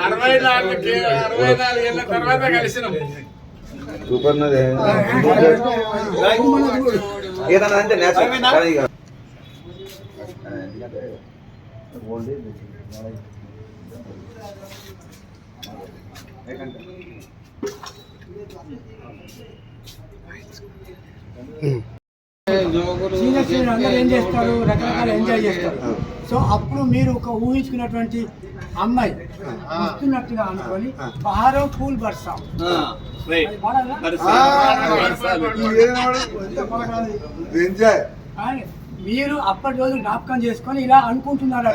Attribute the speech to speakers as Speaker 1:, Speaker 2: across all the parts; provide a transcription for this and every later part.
Speaker 1: అరవై నాలుగు అరవై నాలుగు ఏళ్ళ తర్వాత కలిసినాం
Speaker 2: సూపర్ ఉన్నదే ఏదన్నా అంటే నేచురల్ కానీ
Speaker 3: వచ్చిన అందరూ ఏం చేస్తారు? రకరకాల ఎంజాయ్ చేస్తారు. సో అప్పుడు మీరు ఒక ఊహించుకున్నటువంటి అమ్మాయి వస్తున్నట్టుగా అనుకొని బహారో పూల్ బర్సా. మీరు అప్పటి రోజు జ్ఞాపకం చేసుకొని ఇలా అనుకుంటున్నారు?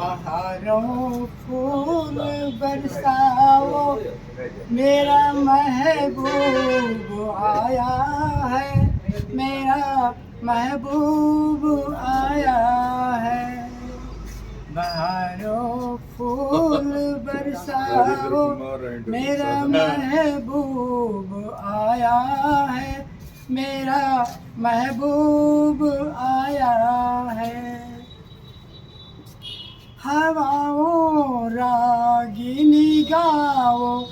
Speaker 3: బహారో పూల్ బర్సా. मेरा महबूब आया है। मेरा महबूब आया है। बहारों फूल बरसाओ, मेरा महबूब आया है। मेरा महबूब आया है। हवाओं रागिनी गाओ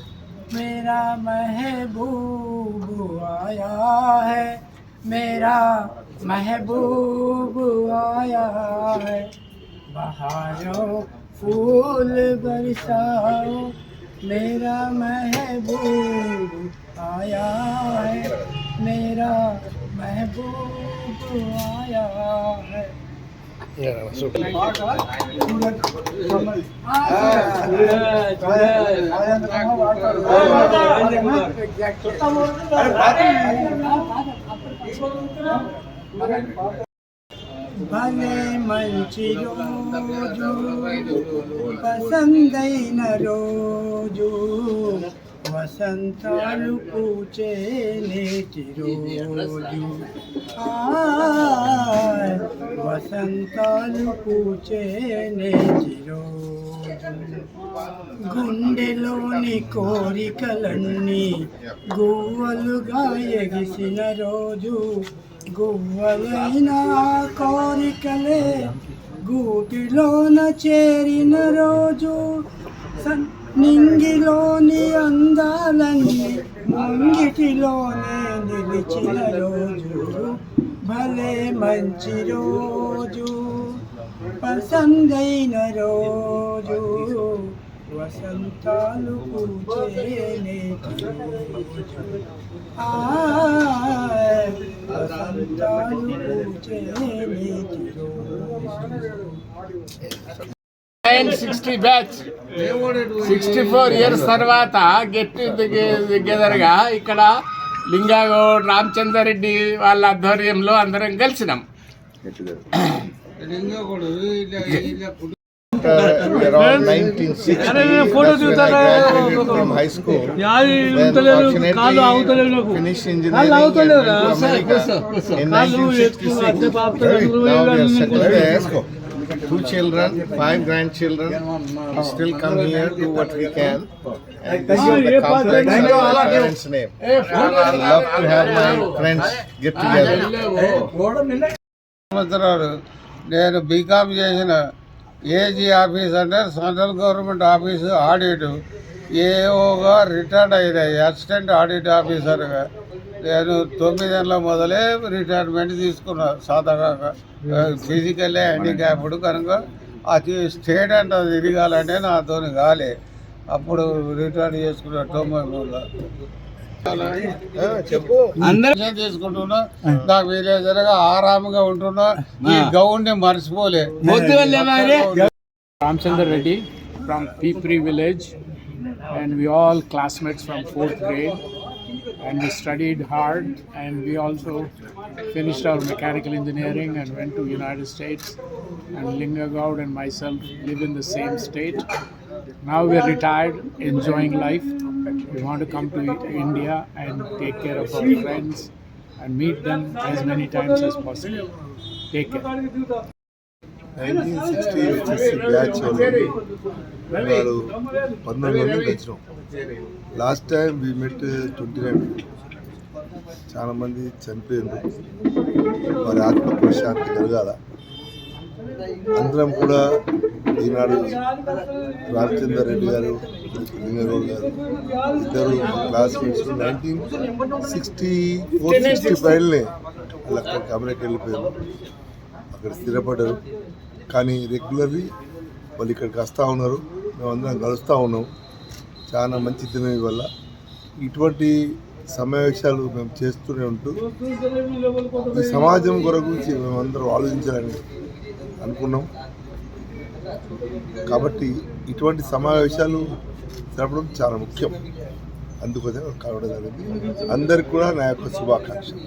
Speaker 3: मेरा महबूब आया है। मेरा महबूब आया है। बहारों फूल बरसाओ। मेरा महबूब आया है। मेरा महबूब आया है। భలే మంచి రోజు పసందైన రోజు? వసంతాలు పూచే నేటి రోజు వసంతాలు పూచే నేటి రోజు గుండెలోని కోరికలన్నీ గువ్వలుగా ఎగిసిన రోజు. గువ్వలైన కోరికలే గూటిలోన చేరిన రోజు. సన్- నింగిలోని అందాలన్నీ ముంగిటిలోనే నిలిచిన రోజు. భలే మంచి రోజు పసందైన రోజు. వసంతాలు పూచే నేటి వసంతాలు పూచే
Speaker 1: nine sixty batch sixty four years తర్వాత గెట్ టుగెదర్గా ఇక్కడ లింగాగౌడ్ రామచందర్ రెడ్డి వాళ్ళ ఆధ్వర్యంలో అందరం కలిసినాం.
Speaker 4: around 1960 that's when I graduated from high school. Then fortunately finished engineering and went to America in 1966. Right, now we are settled there. Two children, five grandchildren. We still come here, do what we can. And this is the complex of my parents' name. I love to have my friends get together.
Speaker 5: సంవత్సరాలు నేను BCom చేసిన AG office అంటే central government office audit ఏఓగా retired అయిన assistant audit ఆఫీసర్గా నేను తొమ్మిదేళ్ళ మొదలే retirement తీసుకున్నా. సాధారణంగా ఫిజికల్లీ హ్యాండిక్యాప్డ్ కనుక అది స్టేట్ అంటే తిరగాలంటే నాతో కాలే. అప్పుడు రిటైర్ చేసుకున్నా తొంభై మూడులో
Speaker 4: చెప్పు.
Speaker 5: అందరూ తీసుకుంటున్నా నాకు వీలేదరగా ఆరాముగా ఉంటున్నా. ఈ గౌన్ని మర్చిపోలే.
Speaker 6: Ramchandar Reddy from Pipri village. And we all classmates from fourth grade. And we studied hard and we also finished our mechanical engineering and went to United States and Linga Gaud and myself live in the same state. Now we're retired, enjoying life. We want to come to India and take care of our friends and meet them as many times as possible. Take care.
Speaker 4: Nineteen sixty వచ్చేసి batch వాళ్ళు వారు పంతొమ్మిది మంది వచ్చినాం last time we met twenty nine
Speaker 7: చాలామంది చనిపోయారు వారి ఆత్మ ప్రశాంతి కలగాల. అందరం కూడా ఈనాడు రామచంద్ర రెడ్డి గారు లింగగౌడ్ గారు ఇద్దరు classmates nineteen sixty four sixty ఫైవ్లే వాళ్ళు అక్కడికి అమెరికా వెళ్ళిపోయారు. అక్కడ స్థిరపడరు కానీ రెగ్యులర్లీ వాళ్ళు ఇక్కడికి వస్తూ ఉన్నారు. మేమందరం కలుస్తూ ఉన్నాం. చాలా మంచి దినం వల్ల ఇటువంటి సమావేశాలు మేము చేస్తూనే ఉంటూ ఈ సమాజం కొరకు మేమందరం ఆలోచించాలని అనుకున్నాం. కాబట్టి ఇటువంటి సమావేశాలు జరపడం చాలా ముఖ్యం. అందుకోసం కావడం జరిగింది. అందరికి కూడా నా యొక్క శుభాకాంక్షలు.